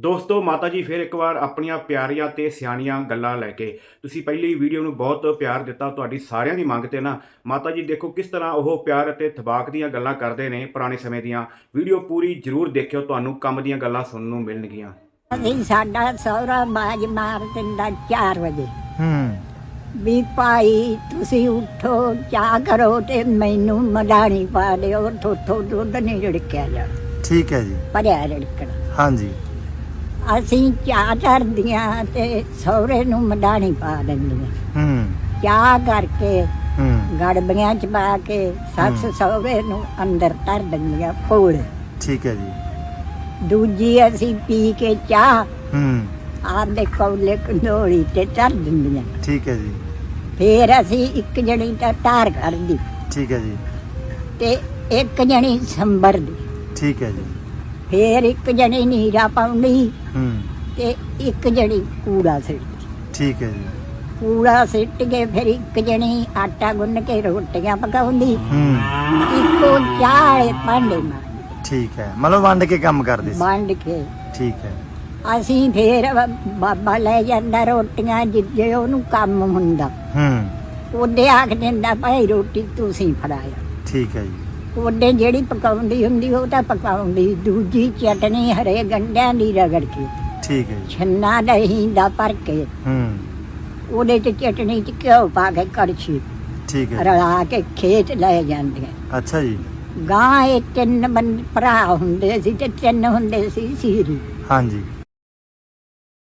ਦੋਸਤੋ ਮਾਤਾ ਜੀ ਫਿਰ ਇੱਕ ਵਾਰ ਆਪਣੀਆਂ ਪਿਆਰੀਆਂ ਤੇ ਸਿਆਣੀਆਂ ਗੱਲਾਂ ਲੈ ਕੇ। ਤੁਸੀਂ ਪਹਿਲੀ ਵੀਡੀਓ ਨੂੰ ਬਹੁਤ ਪਿਆਰ ਦਿੱਤਾ ਤੁਹਾਡੀ ਸਾਰਿਆਂ ਦੀ ਮੰਗ ਤੇ ਨਾ। ਮਾਤਾ ਜੀ ਦੇਖੋ ਕਿਸ ਤਰ੍ਹਾਂ ਉਹ ਪਿਆਰ ਅਤੇ ਥਬਾਕ ਦੀਆਂ ਗੱਲਾਂ ਕਰਦੇ ਨੇ ਪੁਰਾਣੇ ਸਮੇਂ ਦੀਆਂ। ਵੀਡੀਓ ਪੂਰੀ ਜ਼ਰੂਰ ਦੇਖਿਓ ਤੁਹਾਨੂੰ ਕੰਮ ਦੀਆਂ ਗੱਲਾਂ ਸੁਣਨ ਨੂੰ ਮਿਲਣਗੀਆਂ। ਅਸੀਂ ਸਾਡਾ ਸਹੁਰਾ ਬਾਜ ਮਾਰ ਦਿੰਦਾ 4 ਵਜੇ। ਹੂੰ। ਵੀ ਭਾਈ ਤੁਸੀਂ ਉੱਠੋ ਚਾਹ ਕਰੋ ਤੇ ਮੈਨੂੰ ਮਡਾਣੀ ਪਾ ਦਿਓ ਥੋਥੋ ਦੁੱਧ ਨਹੀਂ ਰੜਕਿਆ ਜਾ ਠੀਕ ਹੈ ਜੀ। ਭਰਿਆ ਰੜਕਣਾ। ਹਾਂਜੀ। ਅਸੀਂ ਚਾਹ ਧਰਦੀਆਂ ਤੇ ਸਹੁਰੇ ਨੂੰ ਮਡਾਣੀ ਪਾ ਦਿੰਦੀਆਂ। ਹੂੰ। ਚਾਹ ਕਰਕੇ ਹੂੰ। ਗੜਬੀਆਂ ਚ ਪਾ ਕੇ ਸੱਸ ਸਹੁਰੇ ਨੂੰ ਅੰਦਰ ਧਰ ਦਿੰਦੀਆਂ ਫੋੜ ਠੀਕ ਹੈ ਜੀ। ਦੂਜੀ ਅਸੀਂ ਪੀ ਕੇ ਚਾਹ ਹੂੰ। ਆਪਦੇ ਕੌਲੇ ਕੰਡੋਲੀ ਤੇ ਧਰ ਦਿੰਦੀਆਂ। ਠੀਕ ਹੈ ਜੀ। ਫੇਰ ਅਸੀਂ ਇੱਕ ਜਣੀ ਤਾਂ ਧਾਰ ਕਰਦੀ। ਠੀਕ ਹੈ ਜੀ। ਤੇ ਇੱਕ ਜਣੀ ਸੰਭਰ ਦੀ। ਠੀਕ ਹੈ ਜੀ। ਫੇਰ ਇੱਕ ਜਣੀ ਨੀਰਾ ਪਾਉਂਦੀ ਹੂੰ। ਤੇ ਇੱਕ ਜਣੀ ਕੂੜਾ ਸਿੱਟਦੀ। ਠੀਕ ਹੈ ਜੀ। ਕੂੜਾ ਸਿੱਟ ਕੇ ਫਿਰ ਇੱਕ ਜਣੀ ਆਟਾ ਗੁੰਨ ਕੇ ਰੋਟੀਆਂ ਪਕਾਉਂਦੀ। ਹੂੰ। ਇੱਕੋ ਚਾਲੇ ਭਾਂਡੇ ਮਾਰ ਠੀਕ ਹੈ। ਮਤਲਬ ਵੰਡ ਕੇ ਕੰਮ ਕਰਦੇ ਸੀ। ਵੰਡ ਕੇ। ਠੀਕ ਹੈ। ਅਸੀਂ ਫੇਰ ਬਾਬਾ ਲੈ ਜਾਂਦਾ ਰੋਟੀਆਂ ਜਿੱਦੇ ਉਹਨੂੰ ਕੰਮ ਹੁੰਦਾ। ਹੂੰ। ਉਹਦੇ ਆਖ ਦਿੰਦਾ ਭਾਈ ਰੋਟੀ ਤੁਸੀਂ ਫੜਾਇਆ। ਠੀਕ ਹੈ ਜੀ। ਉਹਦੇ ਜਿਹੜੀ ਪਕਾਉਂਦੀ ਹੁੰਦੀ ਉਹ ਤਾਂ ਪਕਾਉਂਦੀ ਦੂਜੀ ਚਟਨੀ ਹਰੇ ਗੰਢਿਆਂ ਦੀ ਰਗੜ ਕੇ। ਠੀਕ ਹੈ ਜੀ। ਛੰਨਾ ਦਹੀਂ ਦਾ ਭਰ ਕੇ। ਹੂੰ। ਉਹਦੇ ਚ ਚਟਨੀ ਚ ਘਿਓ ਪਾ ਕੇ ਕੜਛੀ ਠੀਕ ਹੈ ਰਲਾ ਕੇ ਖੇਤ ਲੈ ਜਾਂਦੀਆਂ ਅੱਛਾ ਜੀ। ਗਾਂ ਇਹ ਤਿੰਨ ਬੰਦ ਭਰਾ ਹੁੰਦੇ ਸੀ ਤੇ ਤਿੰਨ ਹੁੰਦੇ ਸੀ ਸੀਰੀ। ਹਾਂਜੀ।